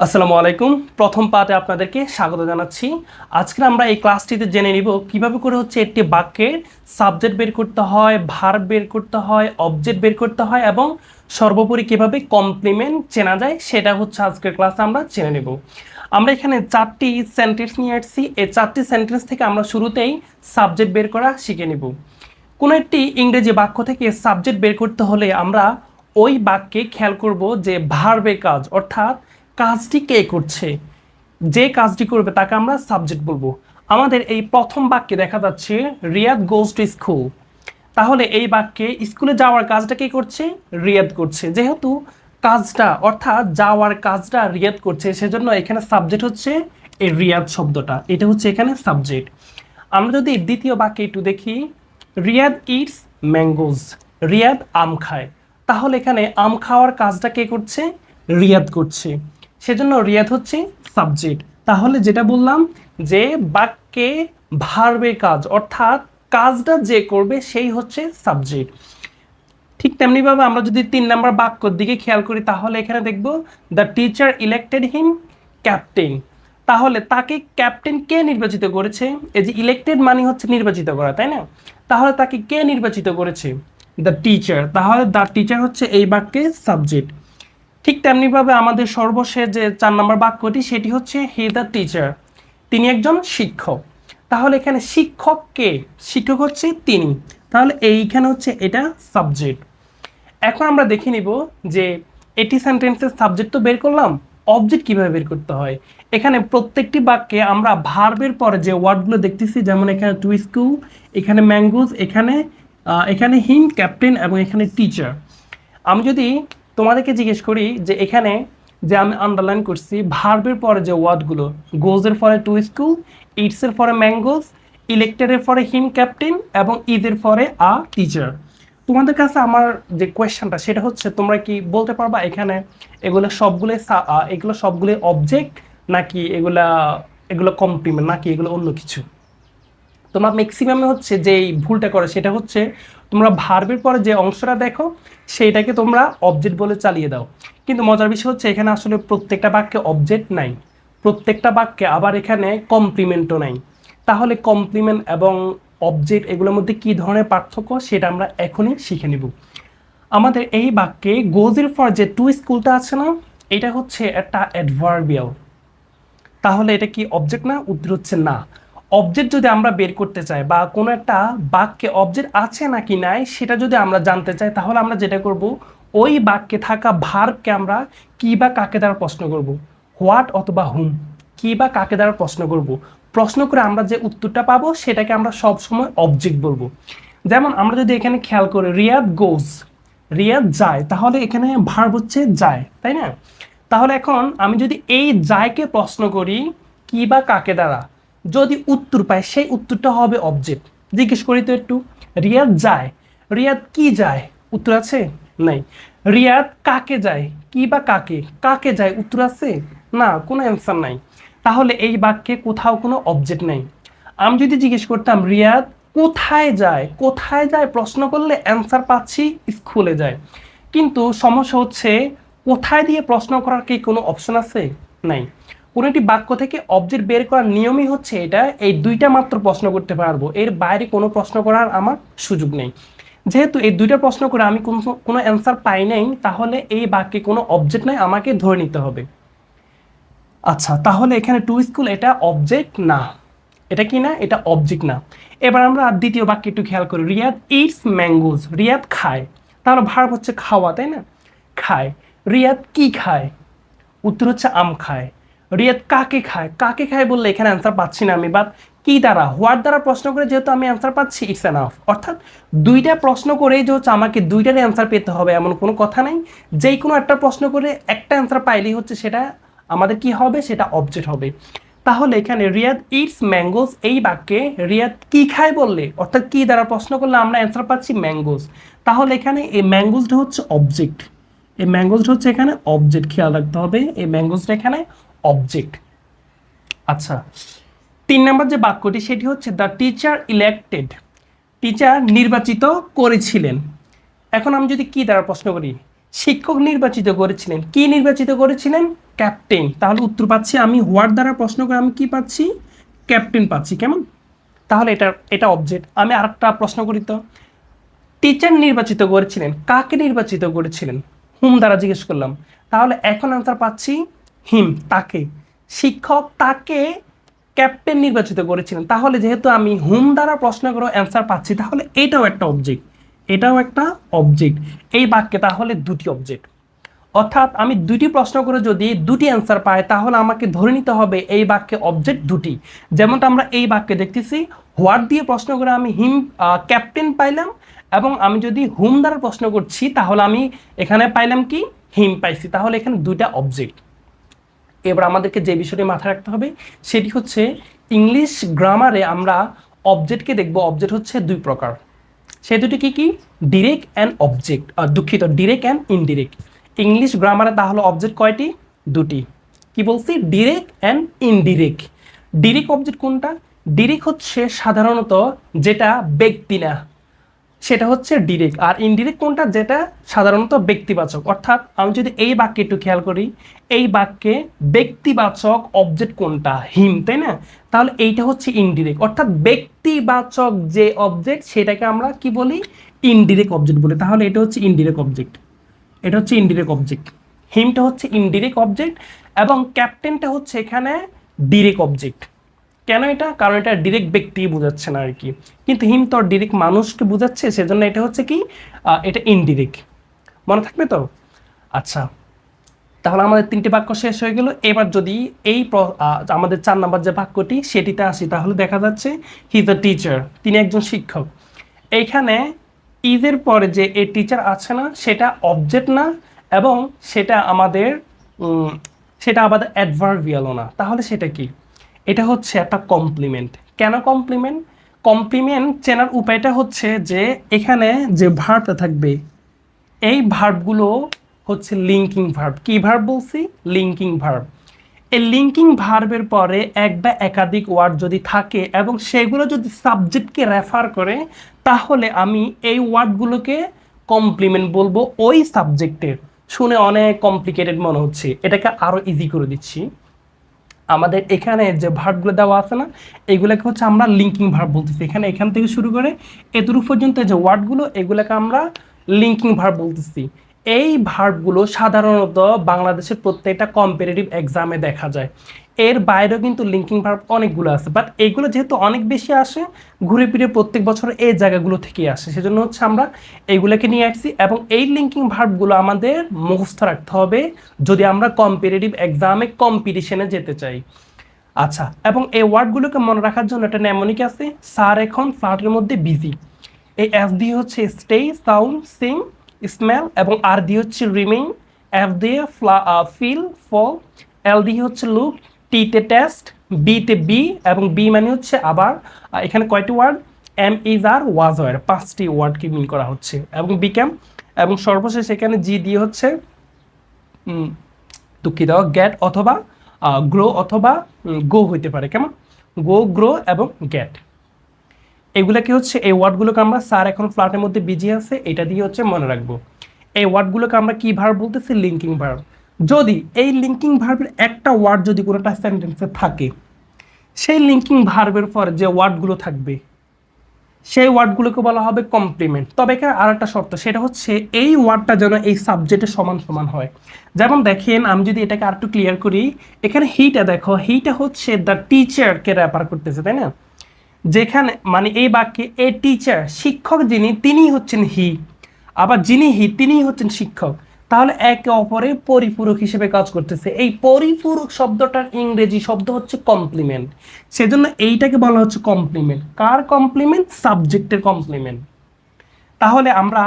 আসসালামু আলাইকুম। প্রথম পার্টে আপনাদেরকে স্বাগত জানাচ্ছি। আজকে আমরা এই ক্লাসটিতে জেনে নিব কীভাবে করে হচ্ছে একটি বাক্যের সাবজেক্ট বের করতে হয় ভার বের করতে হয়, অবজেক্ট বের করতে হয় এবং সর্বোপরি কীভাবে কমপ্লিমেন্ট চেনা যায় সেটা হচ্ছে আজকের ক্লাসে আমরা জেনে নেব। আমরা এখানে চারটি সেন্টেন্স নিয়ে আসছি। এই চারটি সেন্টেন্স থেকে আমরা শুরুতেই সাবজেক্ট বের করা শিখে নেব। কোনো একটি ইংরেজি বাক্য থেকে সাবজেক্ট বের করতে হলে আমরা ওই বাক্যে খেয়াল করব যে ভার্বের কাজ, অর্থাৎ কাজটি কে করছে? যে কাজটি করবে তাকে আমরা সাবজেক্ট বলব। আমাদের এই প্রথম বাক্যে দেখা যাচ্ছে, রিয়াদ গোজ টু স্কুল তাহলে এই বাক্যে স্কুলে যাওয়ার কাজটা কে করছে? রিয়াদ করছে। যেহেতু কাজটা, অর্থাৎ যাওয়ার কাজটা রিয়াদ করছে, সেজন্য এখানে সাবজেক্ট হচ্ছে এই রিয়াদ শব্দটা। এটা হচ্ছে এখানে সাবজেক্ট আমরা যদি দ্বিতীয় বাক্যে একটু দেখি, রিয়াদ ইটস ম্যাঙ্গোজ রিয়াদ আম খায়। তাহলে এখানে আম খাওয়ার কাজটা কে করছে? রিয়াদ করছে। সেজন্য রিয়াদ হচ্ছে সাবজেক্ট তাহলে যেটা বললাম যে বাক্যে ভার্বের কাজ, অর্থাৎ কাজটা যে করবে সেই হচ্ছে সাবজেক্ট ঠিক তেমনিভাবে আমরা যদি তিন নম্বর বাক্যর দিকে খেয়াল করি, তাহলে এখানে দেখব the teacher elected him captain তাহলে তাকে ক্যাপ্টেন কে নির্বাচিত করেছে? এই যে ইলেক্টেড মানে হচ্ছে নির্বাচিত করা, তাই না? তাহলে তাকে কে নির্বাচিত করেছে? দ্য টিচার তাহলে দ্য টিচার হচ্ছে এই বাক্যে সাবজেক্ট ঠিক তেমনিভাবে আমাদের সর্বশেষ যে চার নম্বর বাক্যটি, সেটি হচ্ছে হি দ্য টিচার তিনি একজন শিক্ষক। তাহলে এখানে শিক্ষক কে? শিক্ষক হচ্ছে তিনি। তাহলে এইখানে হচ্ছে এটা সাবজেক্ট এখন আমরা দেখে নিব যে এটি সেন্টেন্সের সাবজেক্ট তো বের করলাম অবজেক্ট কীভাবে বের করতে হয়? এখানে প্রত্যেকটি বাক্যে আমরা ভার্বের পরে যে ওয়ার্ডগুলো দেখতেছি, যেমন এখানে টু স্কুল এখানে ম্যাঙ্গোজ এখানে এখানে হিম ক্যাপ্টেন এবং এখানে টিচার আমি যদি তোমাদেরকে জিজ্ঞেস করি যে এখানে যে আমি আন্ডারলাইন করছি ভার্বের পরে যে ওয়ার্ডগুলো গোজের পরে টু স্কুল ইটসের পরে ম্যাঙ্গোজ ইলেক্টেডের পরে হিম ক্যাপ্টেন এবং ঈদের পরে আ টিচার তোমাদের কাছে আমার যে কোয়েশ্চেনটা সেটা হচ্ছে তোমরা কি বলতে পারবা এখানে এগুলো সবগুলো এগুলো সবগুলো অবজেক্ট নাকি এগুলা, এগুলো কমপ্লিমেন্ট নাকি এগুলো অন্য কিছু? তোমরা ম্যাক্সিমামে হচ্ছে যে ভুলটা করে, সেটা হচ্ছে তোমরা ভার্বের পরে যে অংশটা দেখো, সেইটাকে তোমরা অবজেক্ট বলে চালিয়ে দাও। কিন্তু মজার বিষয় হচ্ছে, এখানে আসলে প্রত্যেকটা বাক্যে অবজেক্ট নাই। প্রত্যেকটা বাক্যে আবার এখানে কমপ্লিমেন্টও নাই। তাহলে কমপ্লিমেন্ট এবং অবজেক্ট এগুলোর মধ্যে কী ধরনের পার্থক্য, সেটা আমরা এখনই শিখে নিব। আমাদের এই বাক্যে গোজের ফর যে টু স্কুলটা আছে না, এটা হচ্ছে একটা অ্যাডভার্বিয়াল তাহলে এটা কি অবজেক্ট না? উত্তর হচ্ছে না। অবজেক্ট যদি আমরা বের করতে চাই বা কোনো একটা বাক্যে অবজেক্ট আছে নাকি নাই, সেটা যদি আমরা জানতে চাই, তাহলে আমরা যেটা করব, ওই বাক্যে থাকা ভার্বকে আমরা কি বা কাকে দ্বারা প্রশ্ন করব? হোয়াট অথবা হুম কি বা কাকে দ্বারা প্রশ্ন করব? প্রশ্ন করে আমরা যে উত্তরটা পাবো, সেটাকে আমরা সব সময় অবজেক্ট বলব। যেমন আমরা যদি এখানে খেয়াল করি, রিয়াদ গোজ রিয়াদ যায়, তাহলে এখানে ভার্ব হচ্ছে যায়, তাই না? তাহলে এখন আমি যদি এই যায়কে প্রশ্ন করি, কি বা কাকে দ্বারা? যদি উত্তর পায়, সেই উত্তরটা হবে অবজেক্ট জিজ্ঞেস করি তো একটু, রিয়াদ যায়? রিয়াদ কি যায়? উত্তর আছে? নাই। রিয়াদ কাকে যায়? কি বা কাকে? কাকে যায়? উত্তর আছে? না, কোনো অ্যান্সার নাই। তাহলে এই বাক্যে কোথাও কোনো অবজেক্ট নেই। আমি যদি জিজ্ঞেস করতাম, রিয়াদ কোথায় যায়? কোথায় যায়? প্রশ্ন করলে অ্যান্সার পাচ্ছি, স্কুলে যায়। কিন্তু সমস্যা হচ্ছে, কোথায় দিয়ে প্রশ্ন করার কি কোনো অপশন আছে? নাই। কোনো একটি বাক্য থেকে অবজেক্ট বের করার নিয়মই হচ্ছে এটা, এই দুইটা মাত্র প্রশ্ন করতে পারব। এর বাইরে কোনো প্রশ্ন করার আমার সুযোগ নেই। যেহেতু এই দুইটা প্রশ্ন করে আমি কোনো কোনো অ্যান্সার পাই নাই, তাহলে এই বাক্যে কোনো অবজেক্ট নাই, আমাকে ধরে নিতে হবে। আচ্ছা তাহলে এখানে টু স্কুল এটা অবজেক্ট না। এটা কি না? এটা অবজেক্ট না। এবার আমরা দ্বিতীয় বাক্যে একটু খেয়াল করি। রিয়াদ ইটস ম্যাঙ্গোজ রিয়াদ খায়। তাহলে ভার্ব হচ্ছে খাওয়া, তাই না? খায়। রিয়াদ কি খায়? উত্তর হচ্ছে আম খায়। রিয়াদ কাকে খায়? কাকে খায় বললে এখানে অ্যান্সার পাচ্ছি না আমি বাট কি দ্বারা? হোয়াট দ্বারা প্রশ্ন করে যেহেতু আমি অ্যান্সার পাচ্ছি ইটস এনাফ অর্থাৎ দুইটা প্রশ্ন করেই যে হচ্ছে আমাকে দুইটারই অ্যান্সার পেতে হবে, এমন কোনো কথা নাই। যেই কোনো একটা প্রশ্ন করে একটা অ্যান্সার পাইলেই হচ্ছে সেটা আমাদের কি হবে? সেটা অবজেক্ট হবে। তাহলে এখানে রিয়াদ ইটস ম্যাঙ্গোজ এই বাক্যে রিয়াদ কি খায় বললে? অর্থাৎ কি দ্বারা প্রশ্ন করলে আমরা অ্যান্সার পাচ্ছি? ম্যাঙ্গোজ তাহলে এখানে এই ম্যাঙ্গোজটা হচ্ছে অবজেক্ট এই ম্যাঙ্গোজটা হচ্ছে এখানে অবজেক্ট খেয়াল রাখতে হবে। এই ম্যাঙ্গোজটা এখানে অবজেক্ট আচ্ছা তিন নম্বর যে বাক্যটি, সেটি হচ্ছে দ্য টিচার ইলেক্টেড টিচার নির্বাচিত করেছিলেন। এখন আমি যদি কি দ্বারা প্রশ্ন করি? শিক্ষক নির্বাচিত করেছিলেন। কি নির্বাচিত করেছিলেন? ক্যাপ্টেন তাহলে উত্তর পাচ্ছি আমি হোয়ার দ্বারা প্রশ্ন করে আমি কি পাচ্ছি? ক্যাপ্টেন পাচ্ছি। কেমন? তাহলে এটা এটা অবজেক্ট আমি আরেকটা প্রশ্ন করি তো। টিচার নির্বাচিত করেছিলেন। কাকে নির্বাচিত করেছিলেন? হুম দ্বারা জিজ্ঞেস করলাম। তাহলে এখন আনসার পাচ্ছি হিম, তাকে। শিক্ষক তাকে ক্যাপ্টেন নির্বাচিত করেছিলেন। তাহলে যেহেতু আমি হুম দ্বারা প্রশ্ন করে অ্যান্সার পাচ্ছি, তাহলে এটাও একটা অবজেক্ট এটাও একটা অবজেক্ট এই বাক্যে তাহলে দুটি অবজেক্ট অর্থাৎ আমি দুটি প্রশ্ন করে যদি দুটি অ্যান্সার পাই, তাহলে আমাকে ধরে নিতে হবে এই বাক্যে অবজেক্ট দুটি। যেমনটা আমরা এই বাক্যে দেখতেছি হোয়াট দিয়ে প্রশ্ন করে আমি হিম ক্যাপ্টেন পাইলাম এবং আমি যদি হুম দ্বারা প্রশ্ন করছি, তাহলে আমি এখানে পাইলাম কি? হিম পাইছি। তাহলে এখানে দুইটা অবজেক্ট এবার আমাদেরকে যে বিষয়টি মাথায় রাখতে হবে, সেটি হচ্ছে ইংলিশ গ্রামারে আমরা অবজেক্টকে দেখব। অবজেক্ট হচ্ছে দুই প্রকার। সে দুটি কি কি? ডিরেক্ট অ্যান্ড অবজেক্ট দুঃখিত ডিরেক্ট অ্যান্ড ইনডিরেক্ট ইংলিশ গ্রামারে তাহলে অবজেক্ট কয়টি? দুটি। কি বলছি? Direct and indirect direct object কোনটা? ডিরেক্ট হচ্ছে সাধারণত যেটা ব্যক্তি না সেটা হচ্ছে ডিরেক্ট আর ইনডিরেক্ট কোনটা? যেটা সাধারণত ব্যক্তিবাচক। অর্থাৎ আমি যদি এই বাক্যে একটু খেয়াল করি, এই বাক্যে ব্যক্তিবাচক অবজেক্ট কোনটা? হিম তাই না? তাহলে এইটা হচ্ছে ইনডিরেক্ট অর্থাৎ ব্যক্তিবাচক যে অবজেক্ট সেটাকে আমরা কি বলি? ইনডিরেক্ট অবজেক্ট বলি। তাহলে এটা হচ্ছে ইনডিরেক্ট অবজেক্ট এটা হচ্ছে ইনডিরেক্ট অবজেক্ট হিমটা হচ্ছে ইনডিরেক্ট অবজেক্ট এবং ক্যাপ্টেনটা হচ্ছে এখানে ডিরেক্ট অবজেক্ট কেন এটা? কারণ এটা ডিরেক্ট ব্যক্তি বোঝাচ্ছে না আর কি কিন্তু হিম তো ডিরেক্ট মানুষকে বোঝাচ্ছে, সেজন্য এটা হচ্ছে কি এটা ইনডিরেক্ট মনে থাকবে তো? আচ্ছা তাহলে আমাদের তিনটি বাক্য শেষ হয়ে গেল। এবার যদি এই আমাদের চার নম্বর যে বাক্যটি, সেটিতে আসি, তাহলে দেখা যাচ্ছে হি আ টিচার তিনি একজন শিক্ষক। এইখানে ইজের পরে যে এই টিচার আছে না, সেটা অবজেক্ট না, এবং সেটা আমাদের সেটা আমাদের অ্যাডভার্বিয়ালও না। তাহলে সেটা কি? এটা হচ্ছে একটা কমপ্লিমেন্ট কেন কমপ্লিমেন্ট কমপ্লিমেন্ট চেনার উপায়টা হচ্ছে যে এখানে যে ভার্বটা থাকবে, এই ভার্বগুলো হচ্ছে লিঙ্কিং ভার্ব কি ভার্ব বলছি? লিঙ্কিং ভার্ব এই লিঙ্কিং ভার্বের পরে এক বা একাধিক ওয়ার্ড যদি থাকে এবং সেগুলো যদি সাবজেক্টকে রেফার করে, তাহলে আমি এই ওয়ার্ডগুলোকে কমপ্লিমেন্ট বলব ওই সাবজেক্টের শুনে অনেক কমপ্লিকেটেড মনে হচ্ছে। এটাকে আরও ইজি করে দিচ্ছি। আমাদের এখানে যে ভার্বগুলো দেওয়া আছে না, এগুলোকে হচ্ছে আমরা লিঙ্কিং ভার্ব বলতেছি। এখানে এখান থেকে শুরু করে এতটুকু পর্যন্ত যে ওয়ার্ডগুলো এগুলোকে আমরা লিঙ্কিং ভার্ব বলতেছি। এই ভার্বগুলো সাধারণত বাংলাদেশের প্রত্যেকটা কম্পারেটিভ এক্সামে দেখা যায়। এর বাইরেও কিন্তু লিঙ্কিং ভার্ব অনেকগুলো আছে বাট এইগুলো যেহেতু অনেক বেশি আসে, ঘুরে ফিরে প্রত্যেক বছর এই জায়গাগুলো থেকেই আসে। সেজন্য হচ্ছে আমরা এইগুলোকে নিয়ে আসছি এবং এই লিঙ্কিং ভার্বগুলো আমাদের মুখস্থ রাখতে হবে যদি আমরা কম্পারেটিভ এক্সামে কম্পিটিশনে যেতে চাই। আচ্ছা এবং এই ওয়ার্ডগুলোকে মনে রাখার জন্য একটা নেমনিক আছে, স্যার এখন ফ্ল্যাটের মধ্যে বিজি এই এফ দিয়ে হচ্ছে স্টে সাউন্ড সিং স্মেল এবং আর দিয়ে হচ্ছে রিমিং এফ দিয়ে ফিল ফল এল দিয়ে হচ্ছে লুক টিতে টেস্ট বিতে বি এবং বি মানে হচ্ছে আবার এখানে কয়টি word am is are was were পাঁচটি ওয়ার্ডকে মিন করা হচ্ছে। এবং বিক্যাম এবং সর্বশেষ এখানে জি দিয়ে হচ্ছে দুঃখিত গ্যাট অথবা গ্রো অথবা গো হইতে পারে, কেমন? গো গ্রো এবং গ্যাট এগুলোকে হচ্ছে? এই ওয়ার্ডগুলোকে আমরা স্যার এখন ফ্ল্যাটের মধ্যে বিজি আছে, এটা দিয়ে হচ্ছে মনে রাখব। এই ওয়ার্ডগুলোকে আমরা কি ভার্ব বলতেছি? লিঙ্কিং ভার্ব যদি এই লিঙ্কিং ভার্বের একটা ওয়ার্ড যদি কোনোটা সেন্টেন্সে থাকে, সেই লিঙ্কিং ভার্বের পর যে ওয়ার্ডগুলো থাকবে, সেই ওয়ার্ডগুলোকে বলা হবে কমপ্লিমেন্ট তবে এখানে আর একটা শর্ত, সেটা হচ্ছে এই ওয়ার্ডটা যেন এই সাবজেক্টের সমান সমান হয়। যেমন দেখেন, আমি যদি এটাকে আর একটু ক্লিয়ার করি, এখানে হিটা দেখো হিটা হচ্ছে দ্য টিচারকে রেফার করতেছে, তাই না? যেখানে মানে এই বাক্যে এ টিচার শিক্ষক যিনি তিনি হচ্ছেন হি আবার যিনি হি তিনিই হচ্ছেন শিক্ষক। তাহলে একে অপরে পরিপূরক হিসেবে কাজ করতেছে। এই পরিপূরক শব্দটার ইংরেজি শব্দ হচ্ছে কমপ্লিমেন্ট সেজন্য এইটাকে বলা হচ্ছে কমপ্লিমেন্ট কার কমপ্লিমেন্ট সাবজেক্টের কমপ্লিমেন্ট তাহলে আমরা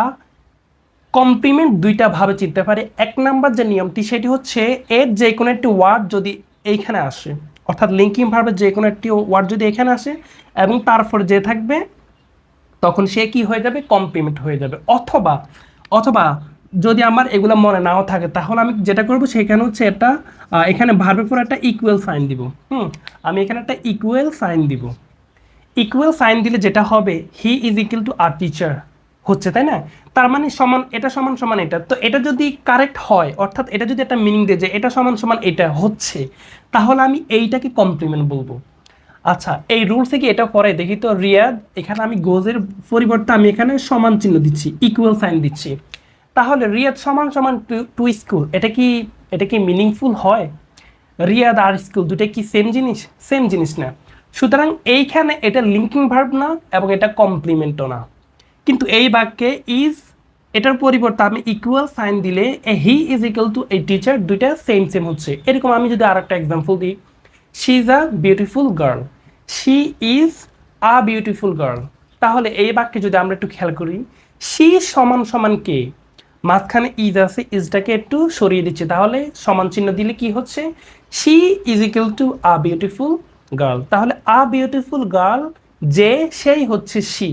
কমপ্লিমেন্ট দুইটা ভাবে চিনতে পারি। এক নাম্বার যে নিয়মটি, সেটি হচ্ছে এর যে কোনো একটি ওয়ার্ড যদি এইখানে আসে। অর্থাৎ লিঙ্কিং ভার্বের যে কোনো একটি ওয়ার্ড যদি এখানে আসে এবং তারপর যে থাকবে, তখন সে কি হয়ে যাবে? কমপ্লিমেন্ট হয়ে যাবে। অথবা অথবা যদি আমার এগুলো মনে নাও থাকে, তাহলে আমি যেটা করব, সেখানে হচ্ছে এটা এখানে ভার্বের পর একটা ইকুয়াল সাইন দিব। হুম, আমি এখানে একটা ইকুয়াল সাইন দিব। ইকুয়াল সাইন দিলে যেটা হবে he is equal to our teacher হচ্ছে, তাই না? তার মানে সমান, এটা সমান সমান এটা। তো এটা যদি কারেক্ট হয়, অর্থাৎ এটা যদি একটা মিনিং দেয় যে এটা সমান সমান এটা হচ্ছে, তাহলে আমি এইটাকে কমপ্লিমেন্ট বলব। আচ্ছা এই রুলসে থেকে এটা পরে দেখি তো, রিয়াদ, এখানে আমি গোজের পরিবর্তে আমি এখানে সমান চিহ্ন দিচ্ছি ইকুয়াল সাইন দিচ্ছি। তাহলে রিয়াদ সমান সমান টু টু স্কুল এটা কি এটা কি মিনিংফুল হয়? রিয়াদ আর স্কুল দুটো কি সেম জিনিস? সেম জিনিস না। সুতরাং এইখানে এটা লিঙ্কিং ভার্ব না, এবং এটা কমপ্লিমেন্টও না। কিন্তু এই বাক্যে ইজ এটার পরিবর্তে আমি ইকুয়াল সাইন দিলে এ হি ইজ ইকুয়াল টু এই টিচার দুইটা সেম সেম হচ্ছে। এরকম আমি যদি আর একটা এক্সাম্পল দিই she is a beautiful girl she is a beautiful girl তাহলে এই বাক্যে যদি আমরা একটু খেয়াল করি শি সমান সমান কে? মাঝখানে ইজ আছে ইজটাকে একটু সরিয়ে দিচ্ছে। তাহলে সমান চিহ্ন দিলে কি হচ্ছে? She is equal to a beautiful girl তাহলে আ বিউটিফুল গার্ল যে, সেই হচ্ছে শি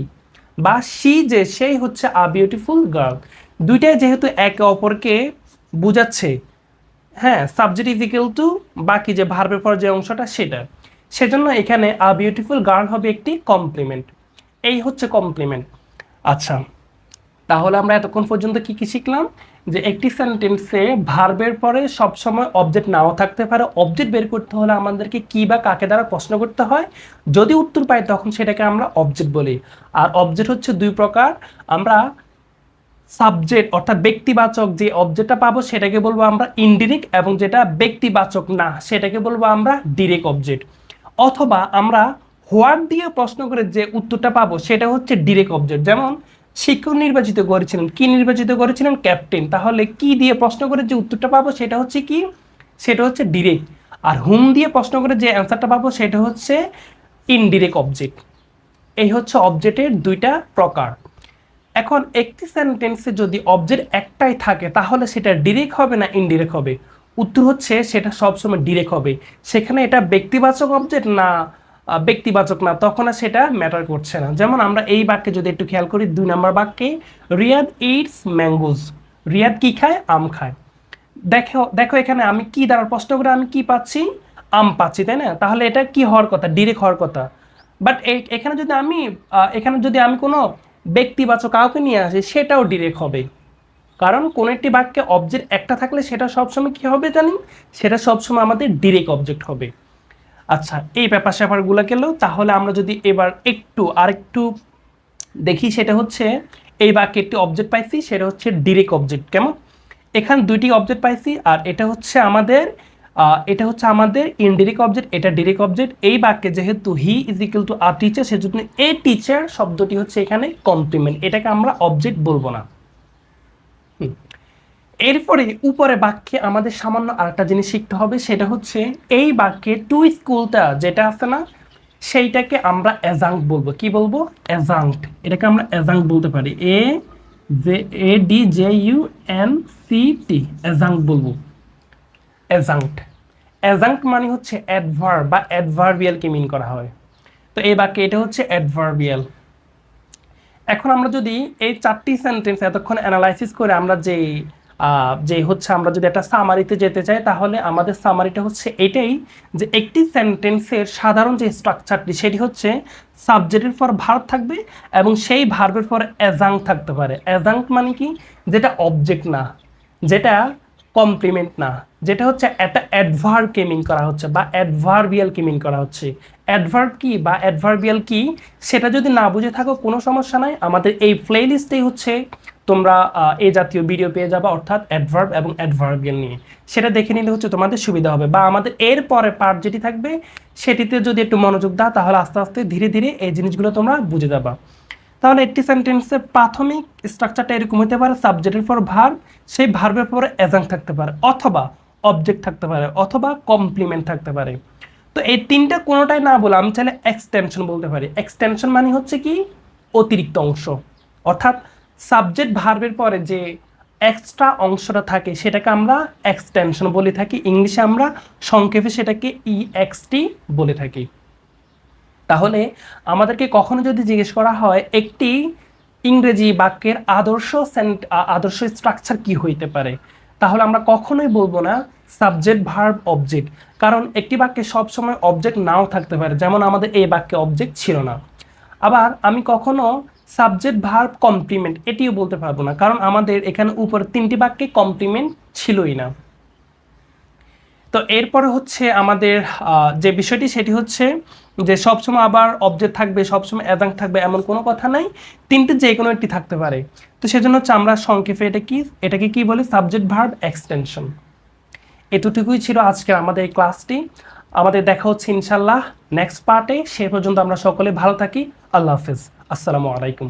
বা সি যে, সেই হচ্ছে আ বিউটিফুল গার্ল দুইটাই যেহেতু একে অপরকে বুঝাচ্ছে হ্যাঁ সাবজেক্ট ইজ ইকুয়াল টু বাকি যে ভার্বের পর যে অংশটা সেটা। সেজন্য এখানে আ বিউটিফুল গার্ল হবে একটি কমপ্লিমেন্ট এই হচ্ছে কমপ্লিমেন্ট আচ্ছা তাহলে আমরা এতক্ষণ পর্যন্ত কি কি শিখলাম? যে একটি সেন্টেন্সে ভার্বের পরে সবসময় অবজেক্ট নাও থাকতে পারে। অবজেক্ট বের করতে হলে আমাদেরকে কি বা কাকে দ্বারা প্রশ্ন করতে হয়? যদি উত্তর পাই তখন সেটাকে আমরা অবজেক্ট বলি। আর অবজেক্ট হচ্ছে দুই প্রকার। আমরা সাবজেক্ট অর্থাৎ ব্যক্তিবাচক যে অবজেক্টটা পাবো সেটাকে বলব আমরা ইনডিরেক্ট এবং যেটা ব্যক্তিবাচক না, সেটাকে বলব আমরা ডিরেক্ট অবজেক্ট অথবা আমরা হোয়াট দিয়ে প্রশ্ন করে যে উত্তরটা পাবো সেটা হচ্ছে ডিরেক্ট অবজেক্ট যেমন শিক্ষক নির্বাচিত করেছিলেন, কি নির্বাচিত করেছিলেন? ক্যাপ্টেন। তাহলে কি দিয়ে প্রশ্ন করে যে উত্তরটা পাবো সেটা হচ্ছে কি? সেটা হচ্ছে ডিরেক্ট আর হুম দিয়ে প্রশ্ন করে যে অ্যান্সারটা পাবো সেটা হচ্ছে ইনডিরেক্ট অবজেক্ট এই হচ্ছে অবজেক্টের দুইটা প্রকার। এখন একটি সেন্টেন্সে যদি অবজেক্ট একটাই থাকে, তাহলে সেটা ডিরেক্ট হবে না ইনডিরেক্ট হবে? উত্তর হচ্ছে সেটা সবসময় ডিরেক্ট হবে। সেখানে এটা ব্যক্তিবাচক অবজেক্ট না ব্যক্তিবাচক না, তখন আর সেটা ম্যাটার করছে না। যেমন আমরা এই বাক্যে যদি একটু খেয়াল করি, দুই নম্বর বাক্যে, রিয়াদ ইটস ম্যাঙ্গোজ রিয়াদ কি খায়? আম খায়। দেখো দেখো এখানে আমি কি দ্বারা প্রশ্ন করে আমি কি পাচ্ছি? আম পাচ্ছি, তাই না? তাহলে এটা কি হওয়ার কথা? ডিরেক্ট হওয়ার কথা। বাট এখানে যদি আমি এখানে যদি আমি কোনো ব্যক্তিবাচক কাউকে নিয়ে আসি, সেটাও ডিরেক্ট হবে। কারণ কোনো একটি বাক্যে অবজেক্ট একটা থাকলে সেটা সবসময় কী হবে জানি? সেটা সবসময় আমাদের ডিরেক্ট অবজেক্ট হবে। আচ্ছা এই ব্যাপার স্যাপারগুলো গেল, তাহলে আমরা যদি এবার একটু আরেকটু দেখি, সেটা হচ্ছে এই বাক্যে একটি অবজেক্ট পাইছি, সেটা হচ্ছে ডিরেক্ট অবজেক্ট কেমন এখানে দুইটি অবজেক্ট পাইছি, আর এটা হচ্ছে আমাদের এটা হচ্ছে আমাদের ইনডিরেক্ট অবজেক্ট এটা ডিরেক্ট অবজেক্ট এই বাক্যে যেহেতু he is equal to our teacher সেজন্য এ টিচার শব্দটি হচ্ছে এখানে কমপ্লিমেন্ট এটাকে আমরা অবজেক্ট বলব না হুম। এরপরে উপরে বাক্যে আমাদের সামান্য আরেকটা জিনিস শিখতে হবে, সেটা হচ্ছে এই বাক্যে টু স্কুলটা যেটা আছে না, সেইটাকে আমরা অ্যাজাঙ্ক বলব। কি বলব? অ্যাজাঙ্কড এটাকে আমরা অ্যাজাঙ্ক বলতে পারি। A J A D J U N C T adjunct বলব। অ্যাজাঙ্কড অ্যাজাঙ্কড মানে হচ্ছে অ্যাডভার বা অ্যাডভার্বিয়ালকে মিন করা হয়। তো এই বাক্যে এটা হচ্ছে অ্যাডভার্বিয়াল এখন আমরা যদি এই চারটি সেন্টেন্স এতক্ষণ অ্যানালাইসিস করে আমরা যে যে হচ্ছে আমরা যদি একটা সামারিতে যেতে চাই, তাহলে আমাদের সামারিটা হচ্ছে এটাই যে একটি সেন্টেন্সের সাধারণ যে স্ট্রাকচারটি সেটি হচ্ছে সাবজেক্টের পর ভার্ব থাকবে এবং সেই ভার্বের পর অ্যাজাঙ্ক থাকতে পারে। অ্যাজাঙ্ক মানে কি? যেটা অবজেক্ট না, যেটা কমপ্লিমেন্ট না, যেটা হচ্ছে একটা অ্যাডভার্বকে কেমিং করা হচ্ছে বা অ্যাডভার্বিয়ালকে কেমিং করা হচ্ছে। অ্যাডভার্ব কি বা অ্যাডভার্বিয়াল কি, সেটা যদি না বুঝে থাকো, কোনো সমস্যা নাই। আমাদের এই প্লে লিস্টেই হচ্ছে তোমরা এই জাতীয় ভিডিও পেয়ে যাবে, অর্থাৎ অ্যাডভার্ব এবং অ্যাডভার্বিয়াল নিয়ে। সেটা দেখে নিলে হচ্ছে তোমাদের সুবিধা হবে বা আমাদের এর পরে পার্ট যেটি থাকবে, সেটিতে যদি একটু মনোযোগ দাও, তাহলে আস্তে আস্তে ধীরে ধীরে এই জিনিসগুলো তোমরা বুঝে যাবা। তাহলে একটি সেন্টেন্সের প্রাথমিক স্ট্রাকচারটা এরকম হতে পারে সাবজেক্টের পর ভার্ব সেই ভার্বের পরে অ্যাজাং থাকতে পারে, অথবা অবজেক্ট থাকতে পারে, অথবা কমপ্লিমেন্ট থাকতে পারে। তো এই তিনটা কোনোটাই না বলে আমি চাইলে এক্সটেনশন বলতে পারি। এক্সটেনশন মানে হচ্ছে কি? অতিরিক্ত অংশ। অর্থাৎ সাবজেক্ট ভার্বের পরে যে এক্সট্রা অংশটা থাকে, সেটাকে আমরা এক্সটেনশন বলে থাকি। ইংলিশে আমরা সংক্ষেপে সেটাকে ইএক্সটি বলে থাকি। তাহলে আমাদেরকে কখনো যদি জিজ্ঞেস করা হয়, একটি ইংরেজি বাক্যের আদর্শ সেন্ট আদর্শ স্ট্রাকচার কি হইতে পারে? তাহলে আমরা কখনোই বলব না সাবজেক্ট ভার্ব অবজেক্ট কারণ একটি বাক্যে সবসময় অবজেক্ট নাও থাকতে পারে। যেমন আমাদের এই বাক্যে অবজেক্ট ছিল না। আবার আমি কখনো সাবজেক্ট ভার্ব কমপ্লিমেন্ট, এটিও বলতে পারব না, কারণ আমাদের এখানে উপরে তিনটি বাক্যে কমপ্লিমেন্ট ছিলই না। তো এরপরে হচ্ছে আমাদের যে বিষয়টি সেটি হচ্ছে যে সবসময় আবার অবজেক্ট থাকবে, সবসময় অ্যাজাঙ্ক থাকবে এমন কোনো কথা নাই, তিনটে যে কোনো একটি থাকতে পারে। তো সেজন্য হচ্ছে আমরা সংক্ষেপে এটা কি, এটাকে কি বলি? Subject verb extension. এতটুকুই ছিল আজকের আমাদের এই ক্লাসটি। আমাদের দেখা হচ্ছে ইনশাল্লাহ নেক্সট পার্টে। সে পর্যন্ত আমরা সকলে ভালো থাকি। আল্লাহ হাফেজ। আসসালামু আলাইকুম।